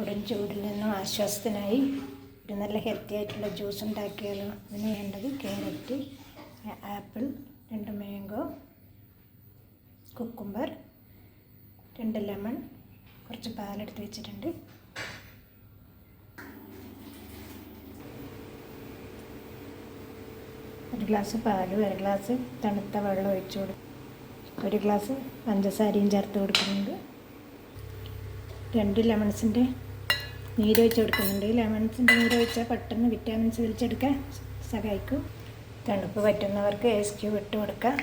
കൊടും ചൂടിൽ നിന്നും ആശ്വാസത്തിനായി ഒരു നല്ല ഹെൽത്തി ആയിട്ടുള്ള ജ്യൂസ് ഉണ്ടാക്കിയാലോ അതിന് വേണ്ടത് ക്യാരറ്റ് ആപ്പിൾ രണ്ട് മാംഗോ കുക്കുംബർ രണ്ട് ലെമൺ കുറച്ച് പാലെടുത്ത് വെച്ചിട്ടുണ്ട്. ഒരു ഗ്ലാസ് പാലും ഒരു ഗ്ലാസ് തണുത്ത വെള്ളം ഒഴിച്ചു കൊടുക്കും ഒരു ഗ്ലാസ് പഞ്ചസാരയും ചേർത്ത് കൊടുക്കുന്നുണ്ട്. രണ്ട് ലെമൺസിന്റെ നീര് വെച്ച് കൊടുക്കുന്നുണ്ട്. ലെമൺസിന്റെ നീര് വെച്ചാൽ പെട്ടെന്ന് വിറ്റാമിൻസ് വലിച്ചെടുക്കാൻ സഹായിക്കും. തണുപ്പ് പറ്റുന്നവർക്ക് ഐസ് ക്യൂബ് ഇട്ട് കൊടുക്കാം.